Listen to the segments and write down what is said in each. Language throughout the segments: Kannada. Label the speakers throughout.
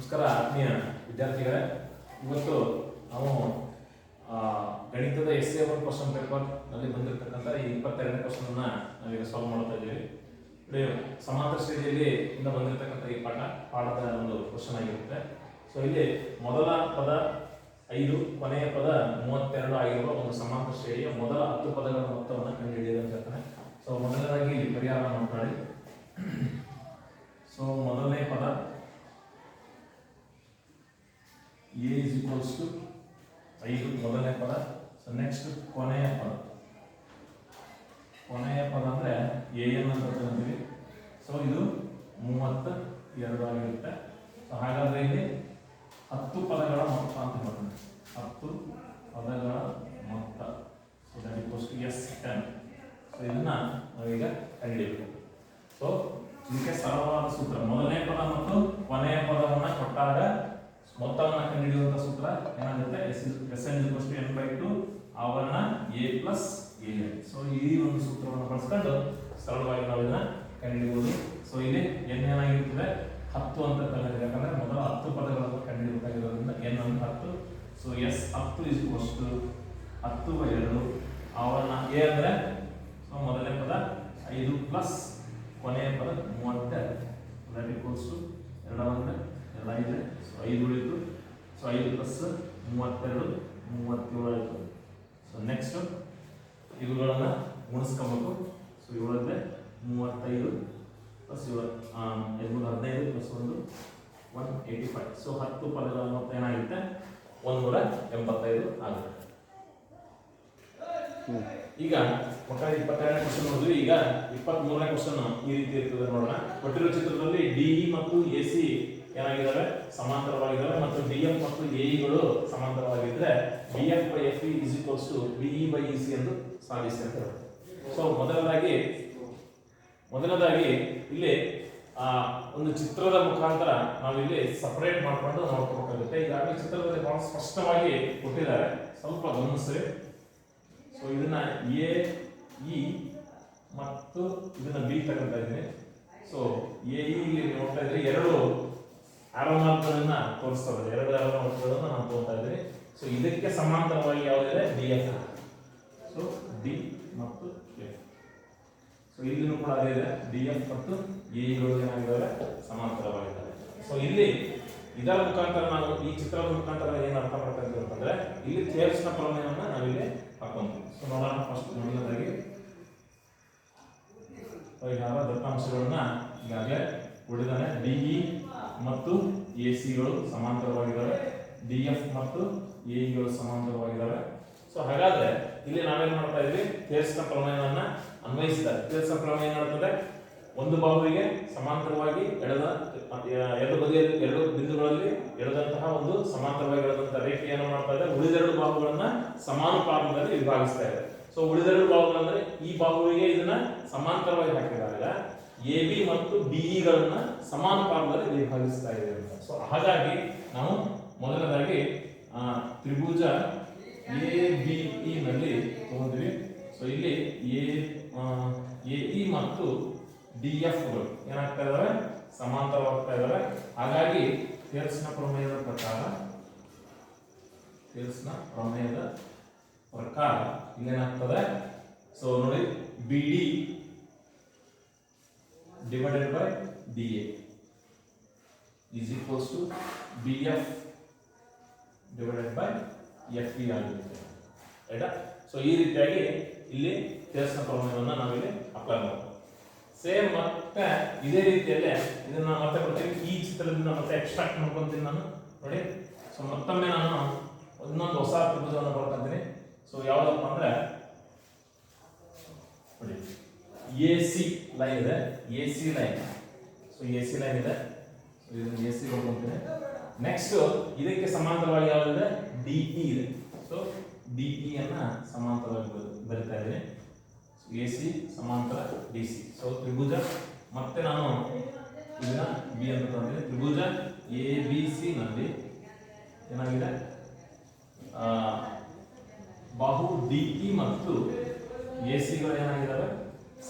Speaker 1: ನಮಸ್ಕಾರ ಆತ್ಮೀಯ ವಿದ್ಯಾರ್ಥಿಗಳೇ, ಇವತ್ತು ನಾವು ಗಣಿತದ ಎಸ್ ಎ ಒನ್ ಕ್ವಶನ್ ಪೇಪರ್ನಲ್ಲಿ ಬಂದಿರತಕ್ಕಂಥ ಈ ಇಪ್ಪತ್ತೆರಡನೇ ಕ್ವಶನ್ ಅನ್ನ ನಾವೀಗ ಸಾಲ್ವ್ ಮಾಡ್ತಾ ಇದ್ದೀವಿ. ಸಮಾಂತರ ಶ್ರೇಣಿಯಲ್ಲಿ ಇಂದ ಬಂದಿರತಕ್ಕಂಥ ಈ ಪಾಠ, ಪಾಠದ ಒಂದು ಕ್ವಶನ್ ಆಗಿರುತ್ತೆ. ಸೊ ಇಲ್ಲಿ ಮೊದಲ ಪದ ಐದು, ಕೊನೆಯ ಪದ ಮೂವತ್ತೆರಡು ಆಗಿರುವ ಒಂದು ಸಮಾಂತರ ಶ್ರೇಣಿಯ ಮೊದಲ ಹತ್ತು ಪದಗಳ ಮೊತ್ತವನ್ನು ಕಂಡುಹಿಡಿಯೋದು ಅಂತ ಹೇಳ್ತಾನೆ ಸೊ ಮೊದಲನೇದಾಗಿ ಇಲ್ಲಿ ಪರಿಹಾರ ಮಾತಾಡಿ. ಸೊ ಮೊದಲನೇ ಪದ ಎ ಇಸ್ ಈಕ್ವಲ್ಸ್ ಟು ಐದು ಮೊದಲನೇ ಪದ ಸೊ ನೆಕ್ಸ್ಟ್ ಕೊನೆಯ ಪದ. ಕೊನೆಯ ಪದ ಅಂದ್ರೆ ಎ ಎನ್ ಅಂತ ತಗೊಂತೀವಿ ಸೊ ಇದು ಮೂವತ್ತ ಎರಡು ಆಗಿರುತ್ತೆ. ಸೊ ಹಾಗಾದ್ರೆ ಇಲ್ಲಿ ಹತ್ತು ಪದಗಳ ಮೊತ್ತ ಅಂತ ಹೇಳ್ತಾನೆ ಹತ್ತು ಪದಗಳ ಮೊತ್ತ so that equals to S ten so ಇದನ್ನ ನಾವೀಗ ಕಂಡುಹಿಡಿಯಬೇಕು ಸೊ ಇದಕ್ಕೆ ಸರಳವಾದ ಸೂತ್ರ ಮೊದಲನೇ ಪದ ಮತ್ತು ಕೊನೆಯ ಪದವನ್ನ ಕೊಟ್ಟಾಗ ಮೊತ್ತವನ್ನ ಕಂಡುಹಿಡಿಯುವಂತ ಸೂತ್ರ ಏನಾಗುತ್ತೆ S S N to N by two ಆವರಣ ಎ ಎನ್ ಸೊ ಈ ಒಂದು ಸೂತ್ರವನ್ನು ಬಳಸ್ಕೊಂಡು ಸರಳವಾಗಿ ನಾವು ಇದನ್ನ ಕಂಡುಹಿಡಿಯಬಹುದು ಸೊ ಇಲ್ಲಿ ಎನ್ ಏನಾಗಿರ್ತದೆ? ಹತ್ತು ಅಂತ ತಗೊಂಡಿದೆ ಯಾಕಂದ್ರೆ ಮೊದಲು ಹತ್ತು ಪದಗಳನ್ನು ಕಂಡುಹಿಡಿಯಬೇಕಾಗಿರೋದ್ರಿಂದ ಎನ್ ಅಂತ ಹತ್ತು. ಸೊ ಎಸ್ ಹತ್ತು ಇಸ್ ಅಷ್ಟು ಹತ್ತು ಬೈ ಎರಡು. ಆವರಣ ಎ ಅಂದ್ರೆ ಸೊ ಮೊದಲನೇ ಪದ ಐದು ಪ್ಲಸ್ ಕೊನೆಯ ಪದ ಮೂವತ್ತೆರಡು ದಟ್ ಈಕ್ವಲ್ಸ್ ಟು ಎರಡು ಅಂದ್ರೆ ಎಲ್ಲ ಇದೆ ಸೊ ಐದು ಉಳಿತು. ಸೊ ಐದು ಪ್ಲಸ್ ಮೂವತ್ತೆರಡು, ಮೂವತ್ತೇಳು ಆಯಿತು. ಸೊ ನೆಕ್ಸ್ಟ್ ಇವುಗಳನ್ನ ಗುಣಿಸ್ಕೊಬೇಕು. ಸೊ ಇವಳದ್ದೆ ಮೂವತ್ತೈದು ಪ್ಲಸ್ ಏಳು ಐದು ಹದಿನೈದು ಪ್ಲಸ್ ಒಂದು ಒನ್ ಏಯ್ಟಿ ಫೈವ್ ಸೊ ಹತ್ತು ಪದಗಳ ಮೊತ್ತ ಏನಾಗುತ್ತೆ? ಒಂದೂರ ಎಂಬತ್ತೈದು ಆಗುತ್ತೆ. ಈಗ ಒಟ್ಟಾರೆ ಇಪ್ಪತ್ತೆರಡನೇ ಕ್ವಶನ್ ನೋಡಿದ್ವಿ. ಈಗ ಇಪ್ಪತ್ತ್ ಮೂರನೇ ಕ್ವಶನ್ ಈ ರೀತಿ ಇರ್ತದೆ ನೋಡೋಣ. ಕೊಟ್ಟಿರೋ ಚಿತ್ರದಲ್ಲಿ ಡಿಇ ಮತ್ತು ಎ ಸಿ ಏನಾಗಿದ್ದಾವೆ? ಸಮಾಂತರವಾಗಿದ್ದಾವೆ ಮತ್ತು ಬಿ ಎಫ್ ಮತ್ತು ಎಇಗಳು ಸಮಾಂತರವಾಗಿದ್ದರೆ B F by F is equals to E by E C ಎಂದು ಸಾಧಿಸಿ ಅಂತ ಹೇಳುತ್ತೆ ಸೊ ಮೊದಲನೇದಾಗಿ ಮೊದಲನೇದಾಗಿ ಇಲ್ಲಿ, ಆ, ಒಂದು ಚಿತ್ರದ ಮುಖಾಂತರ ಇಲ್ಲಿ ಸಪರೇಟ್ ಮಾಡ್ಕೊಂಡು ನೋಡ್ಕೋಬೇಕಾಗುತ್ತೆ. ಈಗಾಗಲೇ ಚಿತ್ರದಲ್ಲಿ ಬಹಳ ಸ್ಪಷ್ಟವಾಗಿ ಕೊಟ್ಟಿದ್ದಾರೆ. ಸ್ವಲ್ಪ ಗಮನಿಸ್ರಿ. ಸೊ ಇದನ್ನ ಎ ಇ ಮತ್ತು ಇದನ್ನ ಬಿ ತಗೊಂತ ಇದ್ದೀನಿ ಸೊ ಎ ಇ ಇಲ್ಲಿ ನೋಡ್ತಾ ಇದ್ರೆ ಎರಡು ಆರೋ ಮಾರ್ಕ್ಗಳನ್ನ ತೋರಿಸ್ತಾ ಇದೆ ಎರಡು ಆರೋ ಮಾರ್ಕ್ಗಳನ್ನ ನಾವು ತೋರ್ತಾ ಇದ್ದೀನಿ ಸೊ ಇದಕ್ಕೆ ಸಮಾಂತರವಾಗಿ ಯಾವುದಿದೆ? ಡಿ ಎಫ್ ಸೊ ಡಿ ಮತ್ತು ಎಫ್ ಸೊ ಇಲ್ಲಿನೂ ಕೂಡ ಅದೇ ಇದೆ. ಡಿ ಎಫ್ ಮತ್ತು ಎ ಇಗಳು ಏನಾಗಿದ್ದಾವೆ? ಸಮಾಂತರವಾಗಿದ್ದಾವೆ. ಸೊ ಇಲ್ಲಿ ಇದರ ಮುಖಾಂತರ ನಾವು ಈ ಚಿತ್ರದ ಮುಖಾಂತರ ಏನು ಅರ್ಥ ಮಾಡ್ಕೊಂತೀವಿ ಅಂತಂದ್ರೆ, ಇಲ್ಲಿ ಥೇಲ್ಸ್ನ ಪ್ರಮೇಯವನ್ನು ನಾವಿಲ್ಲಿ ಹಾಕೊಂತೀವಿ. ಸೊ ನೋಡೋಣ ಫಸ್ಟ್ ಮೊದಲನೇದಾಗಿ. ಪರಿಹಾರ ದತ್ತಾಂಶಗಳನ್ನ ಈಗಾಗಲೇ ಉಳಿದಾನೆ. ಡಿಇ ಮತ್ತು ಎ ಸಿಗಳು ಸಮಾಂತರವಾಗಿದ್ದಾವೆ ಡಿ ಎಫ್ ಮತ್ತು ಎ ಇಗಳು ಸಮಾಂತರವಾಗಿದ್ದಾವೆ ಸೊ ಹಾಗಾದ್ರೆ ಇಲ್ಲಿ ನಾವೇನ್ ಮಾಡ್ತಾ ಇದ್ವಿ? ಥೇಲ್ಸ್ನ ಪ್ರಮೇಯವನ್ನ ಅನ್ವಯಿಸಿದ್ದಾರೆ. ಥೇಲ್ಸ್ನ ಪ್ರಮೇಯ ಏನಾಗ್ತದೆ ಒಂದು ಬಾಹುವಿಗೆ ಸಮಾಂತರವಾಗಿ ಎಳೆದ, ಎರಡು ಬದಿಯಲ್ಲಿ ಎರಡು ಬಿಂದುಗಳಲ್ಲಿ ಎಳೆದಂತಹ ಒಂದು ಸಮಾಂತರವಾಗಿ ಎಳೆದಂತಹ ರೇಖೆಯನ್ನು ಮಾಡ್ತಾ ಇದೆ? ಉಳಿದೆರಡು ಬಾಹುಗಳನ್ನ ಸಮಾನುಪಾತದಲ್ಲಿ ವಿಭಾಗಿಸ್ತಾ ಇದೆ. ಸೊ ಉಳಿದೆರಡು ಬಾಹುಗಳಂದ್ರೆ ಈ ಬಾಹುವಿಗೆ ಇದನ್ನ ಸಮಾಂತರವಾಗಿ ಹಾಕಿದಾಗ ಎ ಬಿ ಮತ್ತು ಡಿಇಗಳನ್ನ ಸಮಾನುಪಾತದಲ್ಲಿ ವಿಭಾಗಿಸ್ತಾ ಇದೆ ಅಂತ. ಸೊ ಹಾಗಾಗಿ ನಾವು ಮೊದಲನೇದಾಗಿ ತ್ರಿಭುಜ ಎ ಬಿ ಇ ನಲ್ಲಿ ತಗೊಂಡ್ವಿ. ಸೊ ಇಲ್ಲಿ ಎ ಎ ಇ ಮತ್ತು ಡಿ ಎಫ್ಗಳು ಏನಾಗ್ತಾ ಇದಾವೆ? ಸಮಾಂತರವಾಗ್ತಾ ಇದಾವೆ. ಹಾಗಾಗಿ ಥೇಲ್ಸ್ನ ಪ್ರಮೇಯದ ಪ್ರಕಾರ ಥೇಲ್ಸ್ನ ಪ್ರಮೇಯದ ಪ್ರಕಾರ ಇಲ್ಲೇನಾಗ್ತದೆ? ಸೊ ನೋಡಿ B D divided by dA A equals to BF divided by F E ಆಗಿರುತ್ತೆ. ಆಯ್ತಾ? ಸೊ ಈ ರೀತಿಯಾಗಿ ಇಲ್ಲಿ ಥೇಲ್ಸ್ನ ಪ್ರಮೇಯವನ್ನು ನಾವಿಲ್ಲಿ ಅಪ್ಲೈ ಮಾಡೋದು ಸೇಮ್ ಮತ್ತೆ ಇದೇ ರೀತಿಯಲ್ಲೇ ಇದನ್ನ ಮತ್ತೆ ಬರ್ತೀವಿ ಈ ಚಿತ್ರದಿಂದ ಮತ್ತೆ ಎಕ್ಸ್ಟ್ರಾಕ್ಟ್ ಮಾಡ್ಕೊಂತೀನಿ ನಾನು. ನೋಡಿ. ಸೊ ಮತ್ತೊಮ್ಮೆ ನಾನು ಇನ್ನೊಂದು ಹೊಸ ತ್ರಿಭುಜವನ್ನು ಬರ್ಕೊಂತೀನಿ. ಸೊ ಯಾವುದಪ್ಪ ಅಂದ್ರೆ, ನೋಡಿ. ಎ ಸಿ ಲೈನ್ ಇದೆ. A C line so A C line ಇದೆ. ಎ ಸಿ ಹೋಗ್ತೀನಿ ನೆಕ್ಸ್ಟ್ ಇದಕ್ಕೆ ಸಮಾಂತರವಾಗಿ ಯಾವ್ದಿದೆ? ಡಿ ಇ ಇದೆ. ಸೊ ಡಿ ಇ ಅನ್ನ ಸಮಾಂತರವಾಗಿ ಬರ್- ಬರಿತಾ ಇದ್ದೀನಿ. ಎ ಸಿ ಸಮಾಂತರ ಡಿ ಸಿ ಸೊ ತ್ರಿಭುಜ, ಮತ್ತೆ ನಾನು ಇದನ್ನ ಬಿ ಅಂತ ತಂದಿದ್ದೀನಿ ತ್ರಿಭುಜ ಎ ಬಿ ಸಿ ನಲ್ಲಿ ಏನಾಗಿದೆ? ಬಾಹು ಡಿ ಇ ಮತ್ತು ಎ ಸಿಗಳು ಏನಾಗಿದ್ದಾವೆ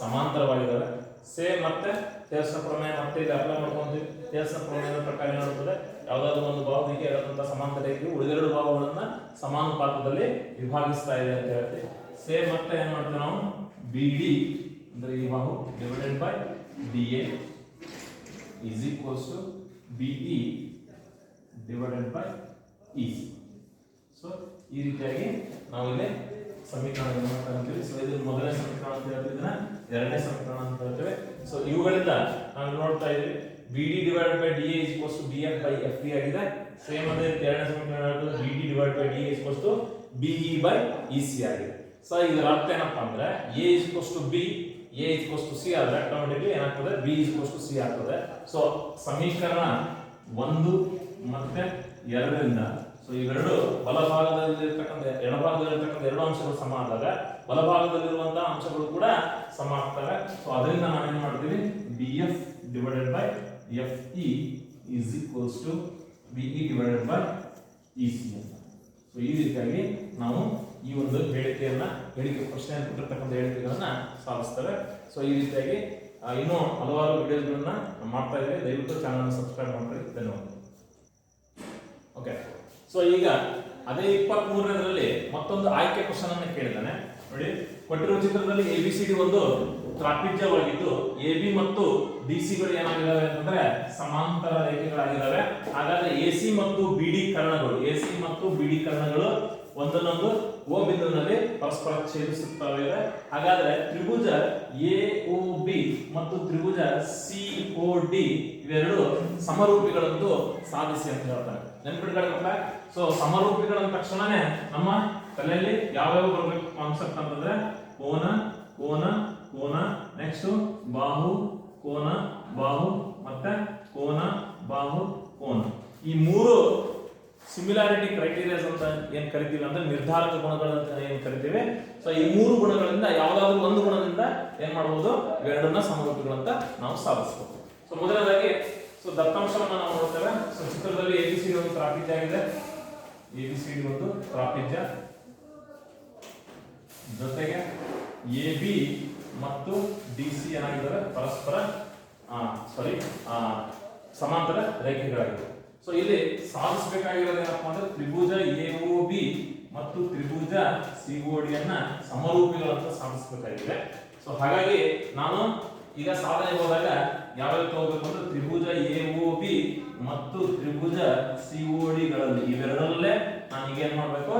Speaker 1: ಸಮಾಂತರವಾಗಿದ್ದಾವೆ. ಸೇಮ್ ಮತ್ತೆ ಥೇಲ್ಸ್ನ ಪ್ರಮೇಯ ಮತ್ತೆ ಇಲ್ಲಿ ಅಪ್ಲೈ ಮಾಡ್ಕೊಂತೀವಿ. ಥೇಲ್ಸ್ನ ಪ್ರಮೇಯದ ಪ್ರಕಾರ ಏನಾಗುತ್ತದೆ ಯಾವುದೇ ಯಾವ್ದಾದ್ರು ಒಂದು ಭಾವದಿಗೆ ಎಳೆದಂತ ಸಮಾಂತರ ಇದ್ದು ಉಳಿದೆರಡು ಸಮಾನ ಸಮಾನುಪಾತದಲ್ಲಿ ವಿಭಾಗಿಸ್ತಾ ಇದೆ ಅಂತ ಹೇಳ್ತೀವಿ. ಸೇಮ್ ಮತ್ತೆ ಏನ್ ಮಾಡ್ತೀವಿ ನಾವು? ಬಿ ಡಿ ಅಂದ್ರೆ ಈ ಬಾಹು divided by D A is to B BE divided by E so ಈ ರೀತಿಯಾಗಿ ನಾವು ಇಲ್ಲಿ ಸಮೀಕರಣ ತಗೊಂತೀವಿ ಸೊ ಇದು ಮೊದಲನೇ ಸಮೀಕರಣ ಅಂತ ಹೇಳ್ತೀವಿ ಇದನ್ನ ಎರಡನೇ ಸಮೀಕರಣ ಅಂತ ಹೇಳ್ತೇವೆ. ಸೊ ಇವುಗಳಿಂದ ನಾವು ನೋಡ್ತಾ ಇದ್ದೀವಿ. B D divide by D S is equals to B F by F B ಆಗಿದೆ. ಸೇಮ್ ಅದೇ ರೀತಿ ಎರಡನೇ ಸಮೀಕರಣ ಹೇಳ್ತದೆ B D divide by D S is equals to B E by E C ಆಗಿದೆ. ಸೊ ಇದರ ಅರ್ಥ ಏನಪ್ಪ ಅಂದ್ರೆ A is equals to B A is equals to C ಆದ್ರೆ ಆಟೋಮೆಟಿಕ್ಲಿ ಏನಾಗ್ತದೆ? B is equals to C ಆಗ್ತದೆ. ಸೊ ಸಮೀಕರಣ ಒಂದು ಮತ್ತೆ ಎರಡರಿಂದ ಇವೆರಡು ಬಲಭಾಗದಲ್ಲಿರ್ತಕ್ಕಂಥ, ಎಡಭಾಗದಲ್ಲಿರ್ತಕ್ಕಂಥ ಎರಡು ಅಂಶಗಳು ಸಮ ಆದಾಗ ಬಲಭಾಗದಲ್ಲಿರುವಂತಹ ಅಂಶಗಳು ಕೂಡ ಸಮ ಆಗ್ತವೆ. ಸೊ ಅದರಿಂದ ನಾವೇನ್ ಮಾಡ್ತೀವಿ B F divided by F E is equals to B E divided by E C ಅಂತ ಸೊ ಈ ರೀತಿಯಾಗಿ ನಾವು ಈ ಒಂದು ಹೇಳಿಕೆಯನ್ನ, ಹೇಳಿಕೆ ಪ್ರಶ್ನೆ ಕೊಟ್ಟಿರ್ತಕ್ಕಂಥ ಹೇಳಿಕೆಗಳನ್ನ ಸಾಧಿಸ್ತೇವೆ ಸೊ ಈ ರೀತಿಯಾಗಿ ಇನ್ನೂ ಹಲವಾರು ವಿಡಿಯೋಗಳನ್ನ ಮಾಡ್ತಾ ಇದ್ದೀವಿ. ದಯವಿಟ್ಟು ಚಾನಲ್ ಸಬ್ಸ್ಕ್ರೈಬ್ ಮಾಡ್ಕೊಳ್ಳಿ. ಧನ್ಯವಾದ ಓಕೆ ಸೊ ಈಗ ಅದೇ ಇಪ್ಪತ್ತ್ ಮೂರನೇದರಲ್ಲಿ ಮತ್ತೊಂದು ಆಯ್ಕೆ ಕ್ವಶನ್ ಅನ್ನು ಕೇಳಿದ್ದಾನೆ. ನೋಡಿ, ಕೊಟ್ಟಿರುವ ಚಿತ್ರದಲ್ಲಿ ಎ ಬಿ ಸಿ ಡಿ ಒಂದು ತ್ರಾಪಿಜ್ಯವಾಗಿದ್ದು ಎ ಬಿ ಮತ್ತು ಡಿ ಸಿಗಳು ಏನಾಗಿದ್ದಾವೆ ಅಂತಂದ್ರೆ ಸಮಾಂತರ ರೇಖೆಗಳಾಗಿದ್ದಾವೆ. ಹಾಗಾದ್ರೆ ಎ ಸಿ ಮತ್ತು ಬಿ ಡಿ ಕರ್ಣಗಳು ಎ ಸಿ ಮತ್ತು ಬಿ ಡಿ ಕರ್ಣಗಳು ಒಂದನ್ನೊಂದು ಓ ಬಿಂದುವಿನಲ್ಲಿ ಪರಸ್ಪರ ಛೇದಿಸುತ್ತವೆ. ಹಾಗಾದ್ರೆ ತ್ರಿಭುಜ ಎ ಒ ಬಿ ಮತ್ತು ತ್ರಿಭುಜ ಸಿ ಒ ಡಿ ಇವೆರಡು ಸಮರೂಪಿಗಳಂತೂ ಸಾಧಿಸಿ ಅಂತ ಹೇಳ್ತಾರೆ. ನೆನ್ಪಿಟ್ಕೊಳ್ಬೇಕಲ್ಲ ಸೊ ಸಮರೂಪಿಗಳ ತಕ್ಷಣನೇ ನಮ್ಮ ತಲೆಯಲ್ಲಿ ಯಾವ್ಯಾವ ಬರ್ಬೇಕು ಕಾನ್ಸೆಪ್ಟ್ ಅಂತಂದ್ರೆ ಕೋನ ಕೋನ ಕೋನ ನೆಕ್ಸ್ಟ್ ಬಾಹು, ಕೋನ, ಬಾಹು, ಮತ್ತೆ ಕೋನ, ಬಾಹು, ಕೋನ. ಈ ಮೂರು ಸಿಮಿಲಾರಿಟಿ ಕ್ರೈಟೀರಿಯಾಸ್ ಅಂತ ಏನ್ ಕರಿತೀವಿ ಅಂದ್ರೆ ನಿರ್ಧಾರಕ ಗುಣಗಳು ಅಂತ ಏನ್ ಕರಿತೀವಿ? ಸೊ ಈ ಮೂರು ಗುಣಗಳಿಂದ ಯಾವ್ದಾದ್ರು ಒಂದು ಗುಣದಿಂದ ಏನ್ ಮಾಡಬಹುದು ಎರಡನ್ನ ಸಮರೂಪಿಗಳಂತ ನಾವು ಸಾಧಿಸಬಹುದು ಸೊ ಮೊದಲನೇದಾಗಿ ಸೊ ದತ್ತಾಂಶವನ್ನು ನಾವು ನೋಡ್ತೇವೆ. ಸೊ ಚಿತ್ರದಲ್ಲಿ ಎ ಬಿ ಸಿ ಒಂದು ಪ್ರಾಪಿತ್ಯ ಆಗಿದೆ. ಎ ಬಿ ಸಿ ಒಂದು ಪ್ರಾಪಿತ್ಯ ಜೊತೆಗೆ ಎ ಬಿ ಮತ್ತು ಡಿ ಸಿ ಏನಾಗಿದ್ದಾವೆ ಪರಸ್ಪರ ಸಾರಿ ಸಮಾಂತರ ರೇಖೆಗಳಾಗಿವೆ. ಸೊ ಇಲ್ಲಿ ಸಾಧಿಸಬೇಕಾಗಿರೋದು ಏನಪ್ಪಾ ಅಂದ್ರೆ ತ್ರಿಭುಜ ಎ ಬಿ ಮತ್ತು ತ್ರಿಭುಜ ಸಿ ಒ ಡಿ ಅನ್ನ ಸಮರೂಪಿಗಳಂತ ಸಾಧಿಸಬೇಕಾಗಿದೆ. ಸೊ ಹಾಗಾಗಿ ನಾನು ಈಗ ಸಾಧನೆ ಹೋದಾಗ ಯಾವ್ಯಾವ ತಗೋಬೇಕು ಅಂದ್ರೆ ತ್ರಿಭುಜ ಎ ಒ ಬಿ ಮತ್ತು ತ್ರಿಭುಜ ಸಿ ಒ ಡಿಗಳಲ್ಲಿ ಇವೆರಡರಲ್ಲೇ ನಾನು ಈಗ ಏನ್ ಮಾಡ್ಬೇಕು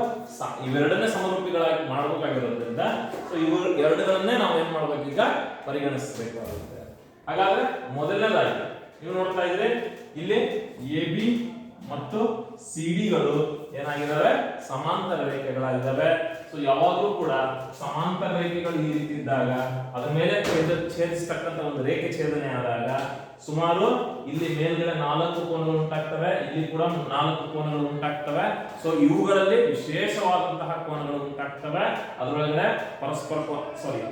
Speaker 1: ಇವೆರಡನ್ನೇ ಸಮರೂಪಿಗಳಾಗಿ ಮಾಡಬೇಕಾಗಿರೋದ್ರಿಂದ ಸೊ ಇವು ಎರಡರನ್ನೇ ನಾವು ಏನ್ ಮಾಡ್ಬೇಕು ಈಗ? ಪರಿಗಣಿಸಬೇಕಾಗುತ್ತೆ. ಹಾಗಾದ್ರೆ ಮೊದಲನೇದಾಗಿ, ನೀವು ನೋಡ್ತಾ ಇದ್ರೆ ಇಲ್ಲಿ ಎ, ಬಿ ಮತ್ತು ಸಿ ಡಿಗಳು ಏನಾಗಿದ್ದಾವೆ? ಸಮಾಂತರ ರೇಖೆಗಳಾಗಿದ್ದಾವೆ. ಸೊ ಯಾವಾಗಲೂ ಕೂಡ ಸಮಾಂತರ ರೇಖೆಗಳು ಈ ರೀತಿ ಇದ್ದಾಗ, ಅದರ ಮೇಲೆ ಛೇದ ಛೇದಿಸ್ತಕ್ಕಂಥ ಒಂದು ರೇಖೆ ಛೇದನೆ ಆದಾಗ, ಸುಮಾರು ಇಲ್ಲಿ ಮೇಲ್ಗಡೆ ನಾಲ್ಕು ಕೋನಗಳು ಉಂಟಾಗ್ತವೆ, ಇಲ್ಲಿ ಕೂಡ ನಾಲ್ಕು ಕೋನಗಳು ಉಂಟಾಗ್ತವೆ. ಸೊ ಇವುಗಳಲ್ಲಿ ವಿಶೇಷವಾದಂತಹ ಕೋನಗಳು ಉಂಟಾಗ್ತವೆ. ಅದರೊಳಗಡೆ ಪರಸ್ಪರ ಸಾರಿ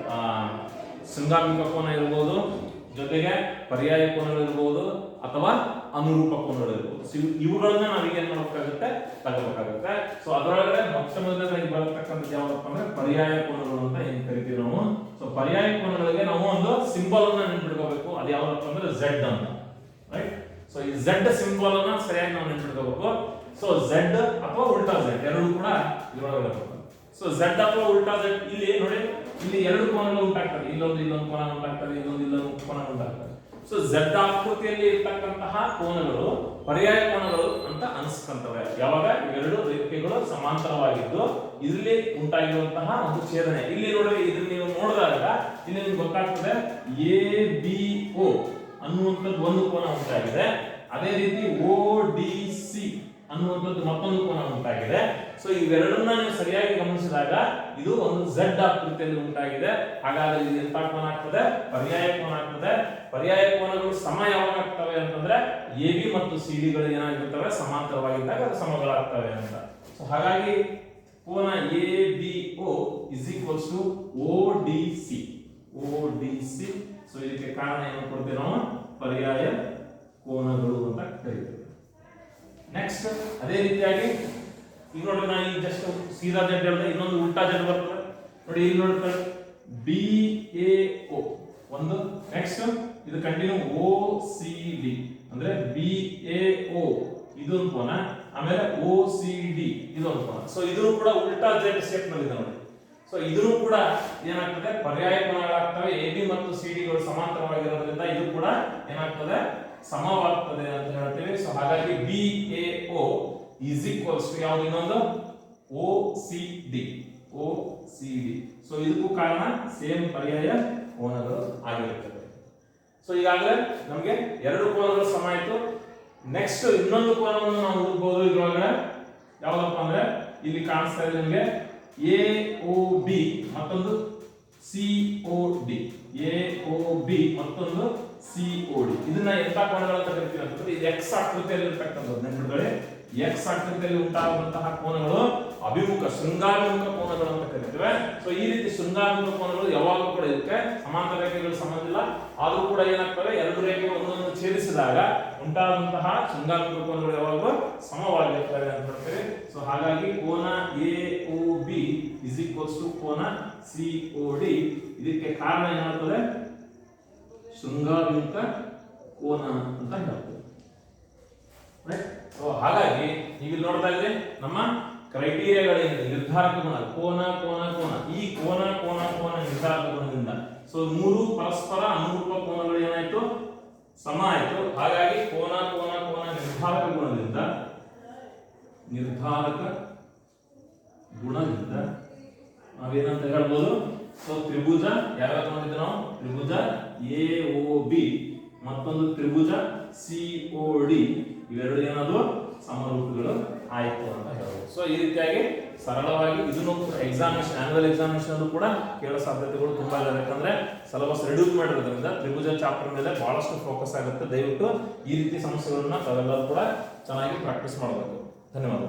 Speaker 1: ಸಂಗಾಮಿಕ ಕೋನ ಇರ್ಬೋದು, ಜೊತೆಗೆ ಪರ್ಯಾಯ ಕೋನಗಳು ಇರ್ಬೋದು, ಅಥವಾ ಅನುರೂಪ ಕೋನಗಳು ಇರ್ಬೋದು ಸೊ ಇವು- ಇವುಗಳನ್ನ ನಾವೀಗ ಏನ್ ಮಾಡ್ಬೇಕಾಗುತ್ತೆ? ತಗೋಬೇಕಾಗುತ್ತೆ. ಸೊ ಅದರೊಳಗಡೆ ಮೊಟ್ಟ ಮೊದಲನೇದಾಗಿ ಬರತಕ್ಕಂಥದ್ದು ಯಾವ್ದಪ್ಪ ಅಂದ್ರೆ ಪರ್ಯಾಯ ಕೋನಗಳು ಅಂತ ಏನ್ ಕರಿತೀವಿ ನಾವು? ಸೊ ಪರ್ಯಾಯ ಕೋನಗಳಿಗೆ ನಾವು ಒಂದು ಸಿಂಬಲ್ ಅನ್ನ ನೆನ್ಪಿಡ್ಕೋಬೇಕು ಅದು ಯಾವ್ದಪ್ಪ ಅಂದ್ರೆ ಝೆಡ್ ಅಂತ. ರೈಟ್ ಸೊ ಈ ಝೆಡ್ ಸಿಂಬಲ್ ಅನ್ನ ಸರಿಯಾಗಿ ನಾವು ನೆನ್ಪಿಡ್ಕೋಬೇಕು ಸೊ ಝೆಡ್ ಅಥವಾ ಉಲ್ಟಾ ಝೆಡ್ ಎರಡು ಕೂಡ ಇದರೊಳಗಡೆ ಬರ್ತದೆ ಸೊ ಝೆಡ್ ಅಥವಾ ಉಲ್ಟಾ ಝೆಡ್ ಇಲ್ಲಿ ನೋಡಿ, ಇಲ್ಲಿ ಎರಡು ಕೋನಗಳು ಉಂಟಾಗ್ತದೆ ಇಲ್ಲೊಂದು ಇಲ್ಲೊಂದು ಕೋನ ಉಂಟಾಗ್ತದೆ ಇಲ್ಲೊಂದು ಇಲ್ಲೊಂದು ಕೋನ ಉಂಟಾಗ್ತದೆ ಸೊ ಝಡ್ ಆಕೃತಿಯಲ್ಲಿ ಇರ್ತಕ್ಕಂತಹ ಕೋನಗಳು, ಪರ್ಯಾಯ ಕೋನಗಳು ಅಂತ ಅನಿಸ್ಕೊಂತವೆ. ಯಾವಾಗ? ಇವೆರಡು ರೇಖೆಗಳು ಸಮಾಂತರವಾಗಿದ್ದು ಇಲ್ಲಿ ಉಂಟಾಗಿರುವಂತಹ ಒಂದು ಛೇದನೆ. ಇಲ್ಲಿ ನೋಡಿ ಇದನ್ನ ನೀವು ನೋಡಿದಾಗ ಇಲ್ಲಿ ನಿಮ್ಗೆ ಗೊತ್ತಾಗ್ತದೆ ಎ ಬಿ ಒ ಅನ್ನುವಂಥದ್ದು ಒಂದು ಕೋನ ಉಂಟಾಗಿದೆ. ಅದೇ ರೀತಿ ಓ ಡಿ ಸಿ ಅನ್ನುವಂಥದ್ದು ಮತ್ತೊಂದು ಕೋನ ಉಂಟಾಗಿದೆ. ಸೊ ಇವೆರಡನ್ನ ನೀವು ಸರಿಯಾಗಿ ಗಮನಿಸಿದಾಗ ಇದು ಒಂದು ಝಡ್ ಆಕೃತಿಯಲ್ಲಿ ಉಂಟಾಗಿದೆ. ಹಾಗಾದ್ರೆ ಇದು ಎಂತ ಕೋನ ಆಗ್ತದೆ? ಪರ್ಯಾಯ ಪರ್ಯಾಯ ಕೋನಗಳು ಸಮ ಯಾವಾಗ ಆಗ್ತವೆ ಅಂತಂದ್ರೆ ಎ ಬಿ ಮತ್ತು ಸಿ ಡಿಗಳು ಏನಾಗಿರ್ತವೆ? ಸಮಾಂತರವಾಗಿದ್ದಾಗ ಅದು ಸಮಗಳಾಗ್ತವೆ ಅಂತ. ಸೊ ಹಾಗಾಗಿ ಕೋನ A B O is equals to O D C O D C so ಇದಕ್ಕೆ ಕಾರಣ ಏನು ಕೊಡ್ತೀವಿ ನಾವು? ಪರ್ಯಾಯ ಕೋನಗಳು ಅಂತ ಕರಿತೀವಿ. ನೆಕ್ಸ್ಟ್ ಅದೇ ರೀತಿಯಾಗಿ ಈಗ ನೋಡಿ ನಾನು ಈಗ ಜಸ್ಟ್ ಸೀದಾ ಜಡ್ ಹೇಳಿದೆ, ಇನ್ನೊಂದು ಉಲ್ಟಾ ಜಡ್ ಬರ್ತದೆ. ನೋಡಿ ಇಲ್ಲಿ ನೋಡ್ತಾರೆ ಬಿ ಎ ಓ ಒಂದು. ನೆಕ್ಸ್ಟ್ ಇದು ಕಂಟಿನ್ಯೂ ಓ ಸಿ ಡಿ ಅಂದ್ರೆ ಬಿ ಎ ಓ ಇದೊಂದು ಕೋನ. ಆಮೇಲೆ ಓ ಸಿ ಡಿ ಇದೊಂದು ಕೋನ. ಸೊ ಇದ್ರೂ ಕೂಡ ಉಲ್ಟಾ ಜೆಡ್ ಶೇಪ್ನಲ್ಲಿ ಇದೆ ನೋಡಿ. ಸೊ ಇದನ್ನು ಕೂಡ ಏನಾಗ್ತದೆ? ಪರ್ಯಾಯ ಕೋನಗಳಾಗ್ತವೆ. ಎ ಬಿ ಮತ್ತು ಸಿ ಗಳು ಸಮಾಂತರವಾಗಿರೋದ್ರಿಂದ ಇದು ಕೂಡ ಏನಾಗ್ತದೆ? ಸಮವಾಗ್ತದೆ ಅಂತ ಹೇಳ್ತೀವಿ. ಸೊ ಹಾಗಾಗಿ B A O is equals to ಯಾವ್ದು ಇನ್ನೊಂದು? O C D O C D so ಇದಕ್ಕೂ ಕಾರಣ ಸೇಮ್ ಪರ್ಯಾಯ ಕೋನಗಳು ಆಗಿರುತ್ತದೆ ಸೊ ಈಗಾಗಲೇ ನಮಗೆ ಎರಡು ಕೋನಗಳು ಸಮ ಆಯಿತು. ನೆಕ್ಸ್ಟ್ ಇನ್ನೊಂದು ಕೋನವನ್ನು ನಾವು ಹುಡುಕಬಹುದು ಇದ್ರೊಳಗಡೆ. ಯಾವ್ದಪ್ಪ ಅಂದ್ರೆ ಇಲ್ಲಿ ಕಾಣಿಸ್ತಾ ಇದೆ ನಿಮಗೆ ಎ ಒ ಬಿ ಮತ್ತೊಂದು C O D A O B ಮತ್ತೊಂದು ಸಿ ಒ ಡಿ ಇದನ್ನ ಎಂತ ಕೋನಗಳು ಅಂತ ಕರಿತೀವಿ ಅಂತಂದ್ರೆ ಇದು ಎಕ್ಸ್ ಆಕೃತಿಯಲ್ಲಿ ಇರ್ತಕ್ಕಂಥದ್ದು ನೆನಪಿಟ್ಕೊಳ್ಳಿ. ಎಕ್ಸ್ ಆಕೃತಿಯಲ್ಲಿ ಉಂಟಾಗುವಂತಹ ಕೋನಗಳು ಅಭಿಮುಖ ಶೃಂಗಾಭಿಮುಖ ಕೋನಗಳು ಅಂತ ಕರಿತೇವೆ. ಸೊ ಈ ರೀತಿ ಶೃಂಗಾಭಿಮುಖ ಕೋನಗಳು ಯಾವಾಗಲೂ ಕೂಡ ಇದಕ್ಕೆ ಸಮಾಂತರ ರೇಖೆಗಳು ಸಂಬಂಧ ಇಲ್ಲ. ಆದರೂ ಕೂಡ ಏನಾಗ್ತವೆ? ಎರಡು ರೇಖೆಗಳು ಒಂದೊಂದು ಛೇದಿಸಿದಾಗ ಉಂಟಾದಂತಹ ಶೃಂಗಾಭಿಮುಖ ಕೋನಗಳು ಯಾವಾಗಲೂ ಸಮವಾಗಿರ್ತವೆ ಅಂತ ಹೇಳ್ತೇವೆ. ಸೊ ಹಾಗಾಗಿ ಕೋನ A O B is equals ಕೋನ ಸಿ ಒ ಡಿ. ಇದಕ್ಕೆ ಕಾರಣ ಏನಾಗ್ತದೆ? ಶೃಂಗಾಭಿಮುಖ ಕೋನ ಅಂತ ಹೇಳ್ತೇವೆ. ಸೊ ಹಾಗಾಗಿ ನೀವು ನೋಡ್ತಾ ಇದ್ರೆ ನಮ್ಮ ಕ್ರೈಟೀರಿಯಾಗಳೇನಿದೆ ನಿರ್ಧಾರಕ ಗುಣ ಕೋನ ಕೋನ ಕೋನ. ಈ ಕೋನ ಕೋನ ಕೋನ ನಿರ್ಧಾರಕ ಗುಣದಿಂದ ಸೊ ಮೂರು ಪರಸ್ಪರ ಅನುರೂಪ ಕೋನಗಳು ಏನಾಯ್ತು? ಸಮ ಆಯ್ತು. ಹಾಗಾಗಿ ಕೋನ ಕೋನ ಕೋನ ನಿರ್ಧಾರಕ ಗುಣದಿಂದ ನಿರ್ಧಾರಕ ಗುಣದಿಂದ ನಾವೇನಂತ ಹೇಳ್ಬೋದು? ಸೊ ತ್ರಿಭುಜ ಯಾವ ತಗೊಂಡಿದ್ದೆ ನಾವು? ತ್ರಿಭುಜ ಎ ಓ ಬಿ. ಮತ್ತೊಂದು ತ್ರಿಭುಜ ಸಿ ಓ ಡಿ. ಇವೆರಡು ಏನದು ಸಮರೂಪಗಳು. ಆಯ್ತು ಅಂತ ಹೇಳ್ಬೋದು. ಸೊ ಈ ರೀತಿಯಾಗಿ ಸರಳವಾಗಿ ಇದನ್ನು ಎಕ್ಸಾಮಿನೇಷನ್ ಆನ್ಯುವಲ್ ಎಕ್ಸಾಮಿನೇಷನ್ ಕೂಡ ಕೇಳೋ ಸಾಧ್ಯತೆಗಳು ತುಂಬಾ ಇದೆ. ಯಾಕಂದ್ರೆ ಸಿಲೆಬಸ್ ರೆಡ್ಯೂಸ್ ಮಾಡಿರೋದ್ರಿಂದ ತ್ರಿಭುಜ ಚಾಪ್ಟರ್ ಮೇಲೆ ಬಹಳಷ್ಟು ಫೋಕಸ್ ಆಗುತ್ತೆ. ದಯವಿಟ್ಟು ಈ ರೀತಿ ಸಮಸ್ಯೆಗಳನ್ನ ತಾವೆಲ್ಲರೂ ಕೂಡ ಚೆನ್ನಾಗಿ ಪ್ರಾಕ್ಟೀಸ್ ಮಾಡಬೇಕು. ಧನ್ಯವಾದ